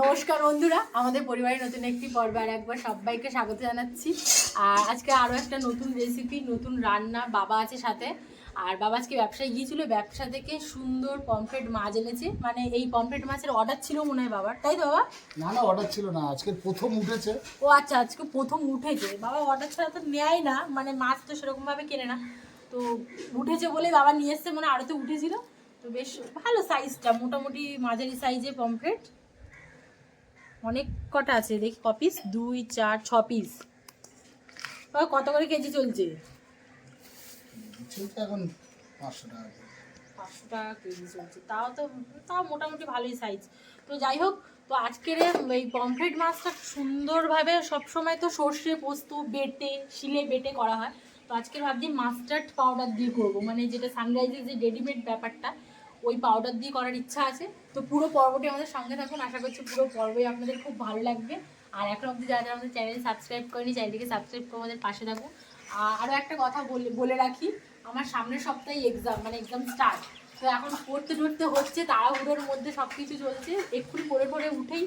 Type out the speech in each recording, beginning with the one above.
নমস্কার বন্ধুরা আমাদের পরিবারের নতুন একটি পর্বে আর একবার সবাইকে স্বাগত জানাচ্ছি। আর আজকে আরও একটা নতুন রেসিপি নতুন রান্না বাবা আছে সাথে। আর বাবা আজকে ব্যবসায় গিয়েছিল ব্যবসা থেকে সুন্দর পমফ্রেট মাছ এনেছে। মানে এই পমফ্রেট মাছের অর্ডার ছিল মনে হয় বাবার তাই তো বাবা? না না অর্ডার ছিল না আজকে প্রথম উঠেছে। ও আচ্ছা আজকে প্রথম উঠেছে। বাবা অর্ডার ছাড়া তো নেয় না মানে মাছ তো সেরকমভাবে কেনে না। তো উঠেছে বলে বাবা নিয়ে এসছে মানে আরও তো উঠেছিল। তো বেশ ভালো সাইজটা মোটামুটি মাঝারি সাইজে পমফ্রেট অনেক কটা আছে? দেখি ক পিস দুই চার ছ পিস কত করে কেজি চলছে? এখন পাঁচশো টাকা পাঁচশো টাকা কেজি চলছে। তাও তো তাও মোটামুটি ভালোই সাইজ তো যাই হোক তো আজকের এই পমফ্রেট মাছটা সুন্দরভাবে সবসময় তো সর্ষে পোস্ত বেটে শিলে বেটে করা হয়। তো আজকের ভাবছি মাস্টার্ড পাউডার দিয়ে করব। মানে যেটা সানরাইজের যে রেডিমেড ব্যাপারটা ওই পাউডার দিয়ে করার ইচ্ছা আছে। তো পুরো পর্বটি আমাদের সঙ্গে থাকুন। আশা করছি পুরো পর্বই আপনাদের খুব ভালো লাগবে। আর এখন অবধি যারা আমাদের চ্যানেল সাবস্ক্রাইব করেনি চ্যানেলটিকে সাবস্ক্রাইব করে আমাদের পাশে থাকুন। আরও একটা কথা বলে বলে রাখি, আমার সামনের সপ্তাহে এক্সাম মানে এক্সাম স্টার্ট তো এখন পড়তে টড়তে হচ্ছে, তাড়াহুড়োর মধ্যে সব কিছু চলছে। এক্ষুনি পড়ে পড়ে উঠেই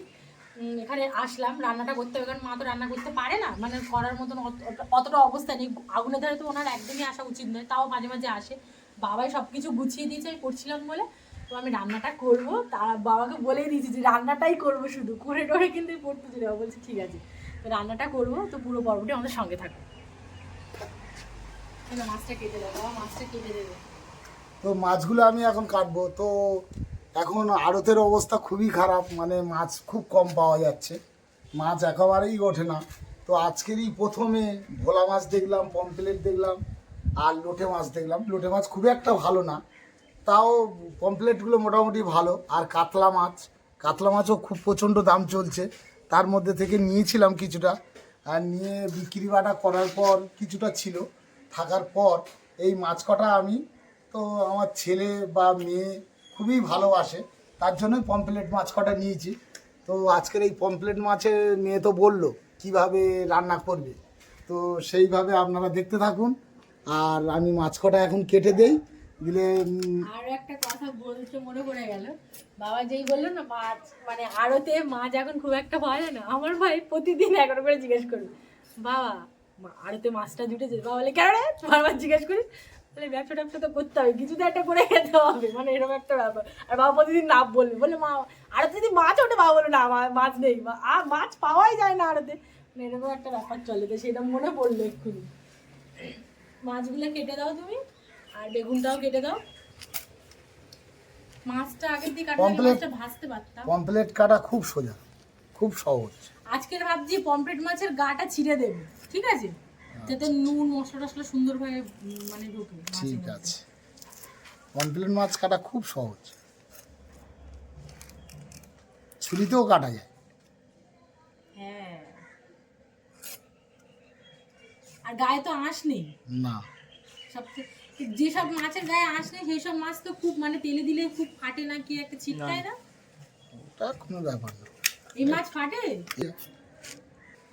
এখানে আসলাম। রান্নাটা করতে হবে, কারণ মা তো রান্না করতে পারে না। মানে করার মতন অত- অত- অতটা অবস্থা নেই। আগুনের ধারে তো ওনার একদমই আসা উচিত নয়, তাও মাঝে মাঝে আসে। বাবাই সব কিছু গুছিয়ে দিয়েছে, আমি করছিলাম বলে। তো আমি রান্নাটা করব। তারা বাবাকে বলেই দিয়েছি যে রান্নাটাই করব শুধু। করে টরে কিন্তু পড়তে যাব বলছি, ঠিক আছে। রান্নাটা করব, তো পুরো পর্বটি আমাদের সঙ্গে থাকবে। মাছটা কেটে দেবো মাছটা কেটে দেবে। তো মাছগুলো আমি এখন কাটবো। তো এখন আড়তের অবস্থা খুবই খারাপ। মানে মাছ খুব কম পাওয়া যাচ্ছে। মাছ একেবারেই ওঠে না। তো আজকেরই প্রথমে ভোলা মাছ দেখলাম পমপ্লেট দেখলাম। আর লোটে মাছ দেখলাম। লোটে মাছ খুব একটা ভালো না। তাও পমপ্লেটগুলো মোটামুটি ভালো। আর কাতলা মাছ। কাতলা মাছও খুব প্রচণ্ড দাম চলছে। তার মধ্যে থেকে নিয়েছিলাম কিছুটা। আর নিয়ে বিক্রি বাটা করার পর কিছুটা ছিল। থাকার পর এই মাছ কটা আমি তো আমার ছেলে বা মেয়ে খুবই ভালোবাসে। তার জন্যই পমপ্লেট মাছ কটা নিয়েছি। তো আজকের এই পমপ্লেট মাছের মেয়ে তো বলল, কীভাবে রান্না করবে? তো সেইভাবে আপনারা দেখতে থাকুন। আর আমি মাছ কটা এখন কেটে দেই, দিলে আরও একটা কথা বলতে মনে পড়ে গেল। বাবা যেই বলল না, মাছ মানে আড়তে মাছ এখন খুব একটা পাওয়া যায় না, আমার ভাই প্রতিদিন একবার করে জিজ্ঞেস করবে, বাবা আড়তে মাছটা জুটেছে? বাবা বলে, কেন রে? বারবার জিজ্ঞেস করিস? বলে, ব্যবসা ট্যাবসা তো করতে হবে, কিছু তো একটা করে খেতে হবে। মানে এরকম একটা ব্যাপার। আর বাবা প্রতিদিন না বলবে, বলে, মা, আড়তে যদি মাছ ওঠে, বাবা বলে না মাছ নেই। মাছ পাওয়াই যায় না আড়তে। মানে এরকম একটা ব্যাপার চলে, তো সেটা মনে পড়ল এক্ষুনি। মাছগুলো কেটে দাও তুমি আর বেগুনটাও কেটে দাও। মাছটা আগের দিকে কাটলে আমি মাছটা ভাজতে পারতাম। পমপ্লেট কাটা খুব সোজা খুব সহজ। আজকের ভাবছি পমফ্রেট মাছের গাটা ছিঁড়ে দেবো ঠিক আছে? যাতে নুন মশলা টশলা সুন্দরভাবে মানে ঢোকে ঠিক আছে। পমপ্লেট মাছ কাটা খুব সহজ। ছুরিতেও কাটা যায় হ্যাঁ আর গায়ে তো আঁশ নেই। না। সব যেসব মাছের গায়ে আঁশ নেই সেই সব মাছ তো খুব মানে তেলে দিলে খুব ফাটে না কি একটা ছিটকায় না? ওটা কোনো ব্যাপার না। এই মাছ ফাটে?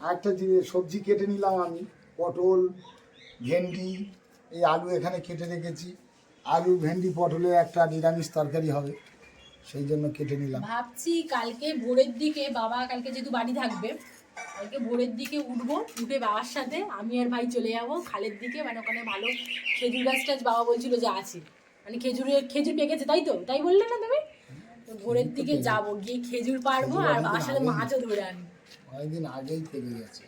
আরেকটা জিনিস সবজি কেটে নিলাম আমি পটল ভেন্ডি এই আলু এখানে কেটে রেখেছি। আলু ভেন্ডি পটলে একটা নিরামিষ তরকারি হবে সেই জন্য কেটে নিলাম। ভাবছি কালকে ভোরের দিকে বাবা কালকে যেহেতু বাড়ি থাকবে কালকে ভোরের দিকে উঠবো উঠে বাবার সাথে আমি আর ভাই চলে যাব খালের দিকে মানে ওখানে ভালো খেজুর গাছ টাছ বাবা বলছিল যে আছে। মানে খেজুরের খেজুর পেকেছে তাই তো? তাই বললে না তুমি? তো ভোরের দিকে যাব গিয়ে খেজুর পারব আর বাবার সাথে মাছও ধরে আনব। অনেকদিন আগেই থেকে গেছে।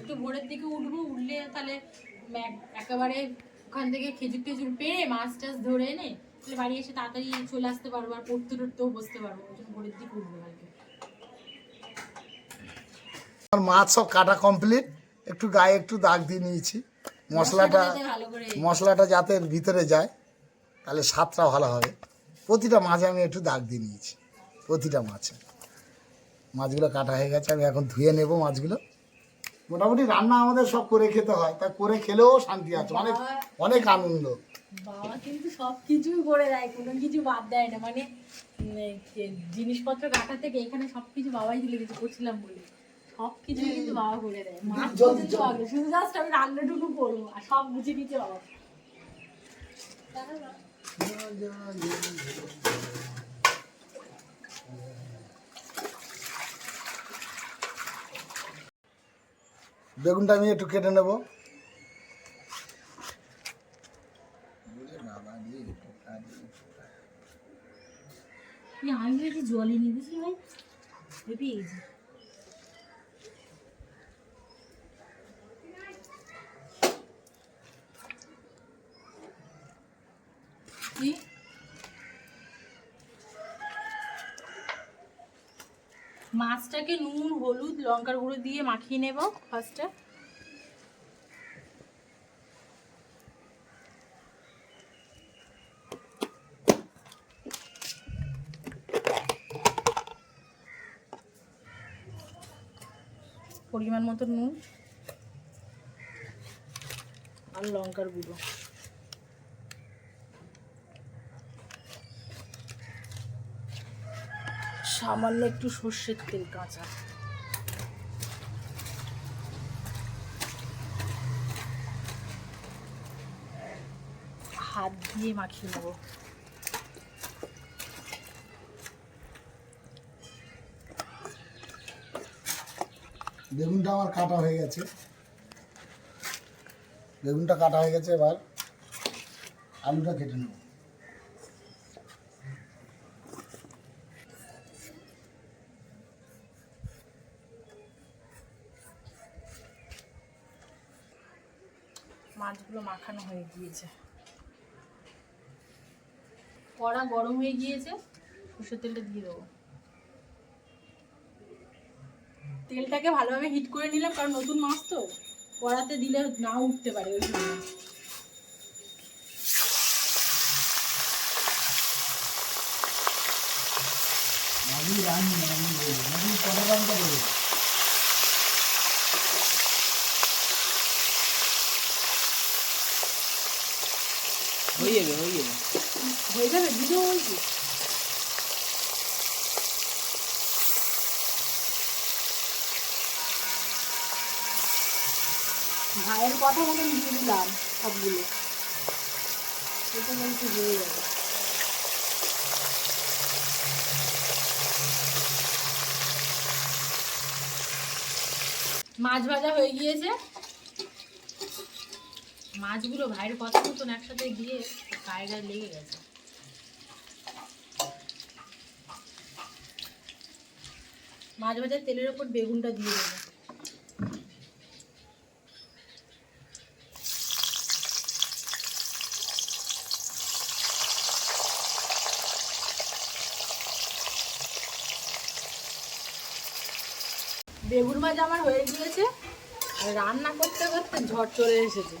একটু ভোরের দিকে উঠবো উঠলে তাহলে একেবারে ওখান থেকে খেজুর টেজুর পেয়ে মাছ টাছ ধরে এনে বাড়ি এসে তাড়াতাড়ি চলে আসতে পারব আর পড়তে টড়তেও বসতে পারব ভোরের দিকে উঠবো কালকে। মাছ সব কাটা কমপ্লিট একটু গায়ে একটু দাগ দিয়ে নিয়েছি। মশলাটা মশলাটা যাতে ভিতরে যায় তাহলে স্বাদটা ভালো হবে। প্রতিটা মাছে আমি একটু দাগ দিয়ে নিয়েছি। প্রতিটা মাছে। মাছগুলো কাটা হয়ে গেছে আমি এখন ধুয়ে নেব মাছগুলো। মোটামুটি রান্না আমাদের সব করে খেতে হয়। তা করে খেলেও শান্তি আছে। অনেক অনেক আনন্দ। বাবা কিন্তু সব কিছুই করে দেয়। কোনো কিছু বাদ দেয় না। মানে জিনিসপত্র কাটা থেকে এখানে সব কিছু বাবাই দিলে কিছু করছিলাম বলে। সব কিন্তু বাবা করে দেয়। মা আগে শুধু জাস্ট আমি রান্নাটুকু করব আর সব বুঝে বাবা। বেগুনটা আমি একটু কেটে নেব। আমি জলে নিয়ে বুঝলি ভাই ভেবে মাছটাকে নুন, হলুদ, লঙ্কার গুঁড়ো দিয়ে মাখিয়ে নেব ফার্স্টে পরিমাণ মতো নুন আর লঙ্কার গুঁড়ো। সামান্য একটু সর্ষের তেল কাঁচা। হাত দিয়ে মাখিয়ে নেব। বেগুনটা আমার কাটা হয়ে গেছে। বেগুনটা কাটা হয়ে গেছে, এবার আলুটা কেটে নেব। মাছগুলো মাখানো হয়ে গিয়েছে। কড়া গরম হয়ে গিয়েছে সর্ষের তেলটা দিয়ে দেবো। তেলটাকে ভালোভাবে হিট করে নিলাম কারণ নতুন মাছ তো কড়াতে দিলে না উঠতে পারে ওই জন্য মাঝি রানি মাঝি বলব মাঝি কত হয়ে যাবে হয়ে যাবে। হয়ে যাবে ভিডিও বলছি ভাইয়ের কথা মতন দিয়ে দিলাম সবগুলো। এটা বলছি হয়ে যাবে। মাছ ভাজা হয়ে গিয়েছে। মাছগুলো ভাইয়ের কথা মতন একসাথে দিয়ে গায়ে গায়ে লেগে গেছে। মাছ ভাজার তেলের ওপর বেগুনটা দিয়ে দেবো। বেগুন ভাজা আমার হয়ে গিয়েছে। রান্না করতে করতে ঝড় চলে এসেছে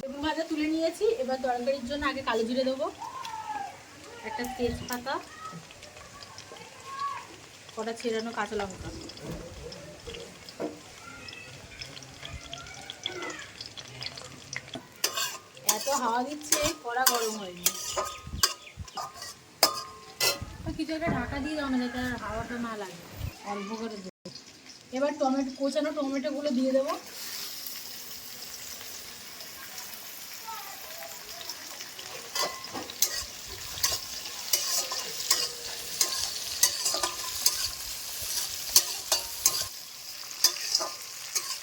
বেগুন ভাজা তুলে নিয়েছি। এবার তরকারির জন্য আগে কালো জিরে দেবো। একটা তেজপাতা, কটা ছেড়ানো কাঁচা লঙ্কা। এত হাওয়া দিচ্ছে, কড়া গরম হয়নি। কিছু একটা ঢাকা দিয়ে দাও না, যাতে হাওয়াটা না লাগে। অল্প করে দেবো। এবার টমেটো, কোচানো টমেটোগুলো দিয়ে দেবো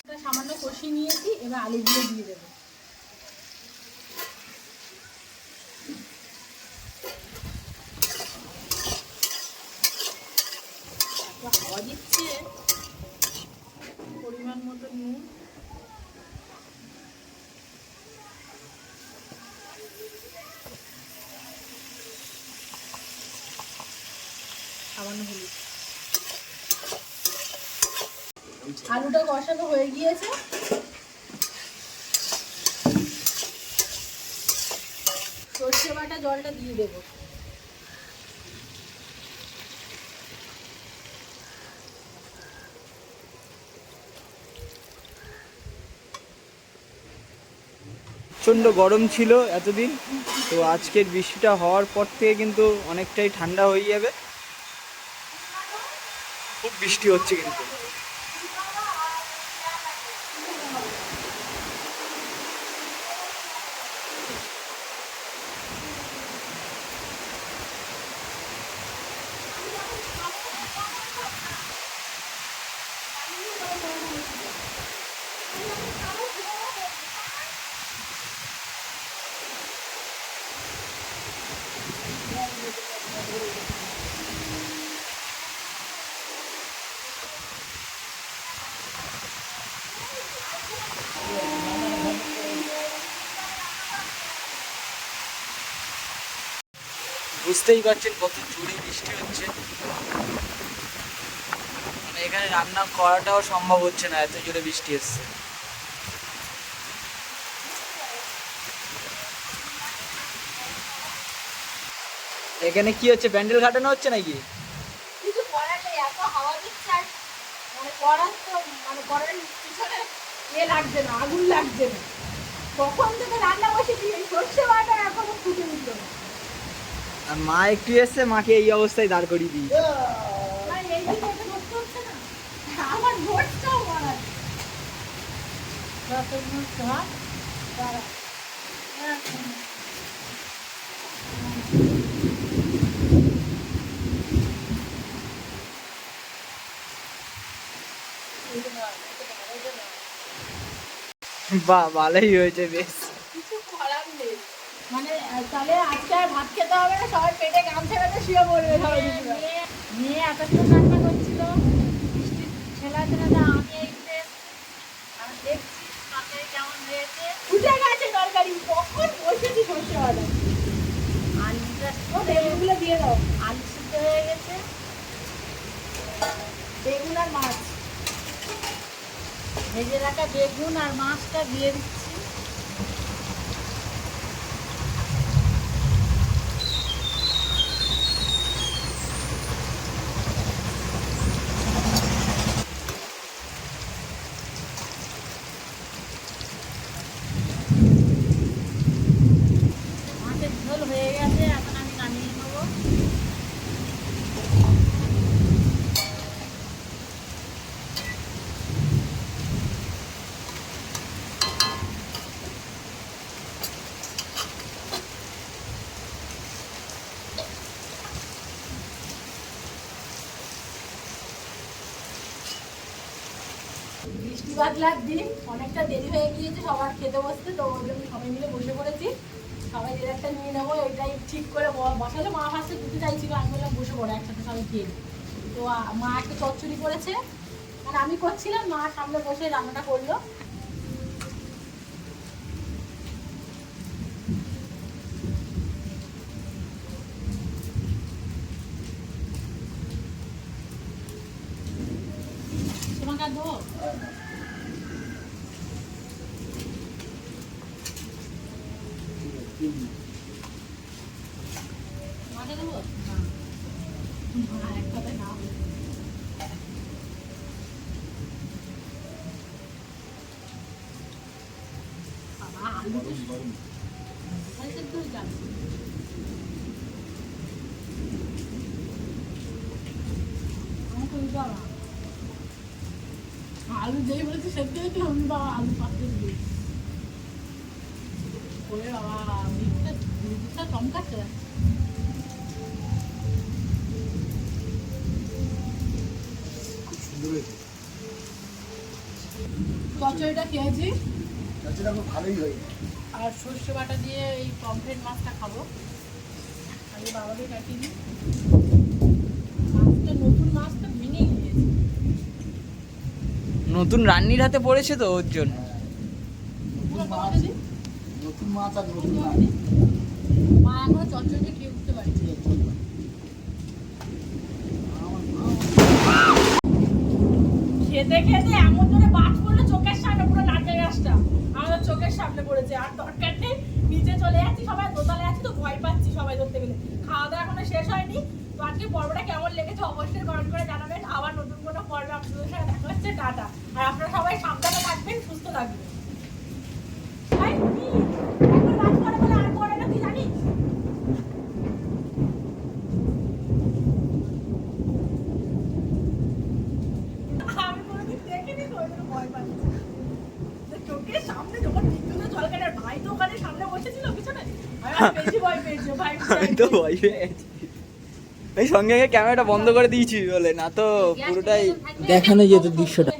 এটা সামান্য কষিয়ে নিয়েছি এবার আলুগুলো দিয়ে দেবো। হাওয়া দিচ্ছে। পরিমাণ মতো আলুটা কষানো হয়ে গিয়েছে সর্ষে বাটা জলটা দিয়ে দেবো। প্রচণ্ড গরম ছিল এতদিন, তো আজকের বৃষ্টিটা হওয়ার পর থেকে কিন্তু অনেকটাই ঠান্ডা হয়ে যাবে। খুব বৃষ্টি হচ্ছে কিন্তু। বুঝতেই পারছেন কত জোরে বৃষ্টি হচ্ছে। মানে এখানে রান্না করাটাও সম্ভব হচ্ছে না, এত জোরে বৃষ্টি এসছে এখানে কি হচ্ছে প্যান্ডেল খাটানো হচ্ছে নাকি? মানে মানে ইয়ে লাগছে না, আগুন লাগছে না। কখন থেকে রান্না বসেছি এই সর্ষে বাটা এখনও ফুটে উঠল না। আর মা একটু এসছে মাকে এই অবস্থায় দাঁড় করিয়ে দিই। বাহ ভালোই হয়েছে বেশ কিছু করার নেই মানে আহ, তাহলে আজকে আর ভাত খেতে হবে না সবাই পেটে গামছা বেঁধে শুয়ে পড়বে সবাই মেয়ে মেয়ে এতক্ষণ রান্না করছিল। বৃষ্টি ছেলাতে না আমি এই দেখছি তরকারি কেমন হয়েছে। ফুটে গেছে তরকারি কখন বসেছি সর্ষে বাটা আলুটা বেগুনগুলো দিয়ে দাও। আলু সিদ্ধ হয়ে গেছে। বেগুন আর মাছ। ভেজে রাখা বেগুন আর মাছটা দিয়ে দিচ্ছি মাছের ঝোল হয়ে গেছে এখন আমি নামিয়ে নেব বৃষ্টি বাদলার দিন অনেকটা দেরি হয়ে গিয়েছে, সবার খেতে বসতে, তো ওই জন্য সবাই মিলে বসে পড়েছি। সবাই যে একটা নিয়ে নেব, এটাই ঠিক করে বসালে মা ফার্স্টে দিতে চাইছিল, আমি বললাম বসে পড়ো, একসাথে সবাই খেয়ে। তো মা একটা চচ্চড়ি করেছে। আর আমি করছিলাম, মা সামনে বসে রান্নাটা করল তোমাকে আর দেবো মাকে দেবো না এক কথা না বাবা আলু তো আলু তো জানো আমাকে ওই বাবা আলু যেই বলেছে সেদ্ধ হয়েছে আমি বাবা আলু পাত্রে দিয়ে ওরে বাবা মিটটা চমকাচ্ছে চচড়িটা খেয়েছি চাচিটা খুব ভালোই হয়েছে আর সর্ষে বাটা দিয়ে এই পমফ্রেট মাছটা খাব আগে বাবাকে কাটিয়ে দিই মাছটা নতুন মাছটা ভেঙে গিয়েছে নতুন রান্নির হাতে পড়েছে তো ওর জন্য। নতুন মাছ আর নতুন পুরো মা এখনও চচ্চড়িটা খেয়ে। খেতে খেতে এমন ধরে বাজ পড়ল, চোখের সামনে পুরো নারকেল গাছটা আমাদের চোখের সামনে পড়েছে, আর দরকার নেই, নিচে চলে যাচ্ছি, সবাই দোতলে আছি তো ভয় পাচ্ছি সবাই ধরতে গেলে। খাওয়া দাওয়া এখনও শেষ হয়নি, তো আজকে পর্বটা কেমন লেগেছে অবশ্যই কমেন্ট করে জানাবেন। আবার নতুন কোনো পর্বে আপনাদের সাথে দেখা হচ্ছে, টাটা। আর আপনারা সবাই সাবধানে থাকবেন, সুস্থ থাকবেন ভাই, কি? একবার বাজ পড়ে বলে আর পড়ে না তুই জানিস আমি কোনোদিন দেখিনি তো ওই জন্য ভয় পাচ্ছি তো চোখের সামনে যখন বিদ্যুতের ঝলকানোর ভাই তো ওখানে সামনে বসেছিল পিছনে আমি আর বেশি ভয় পেয়েছি ভাই আমি তো ভয় পেয়ে গেছি। এই সঙ্গে সঙ্গে ক্যামেরাটা বন্ধ করে দিয়েছি বলে, না তো পুরোটাই দেখানো যেত দৃশ্যটা।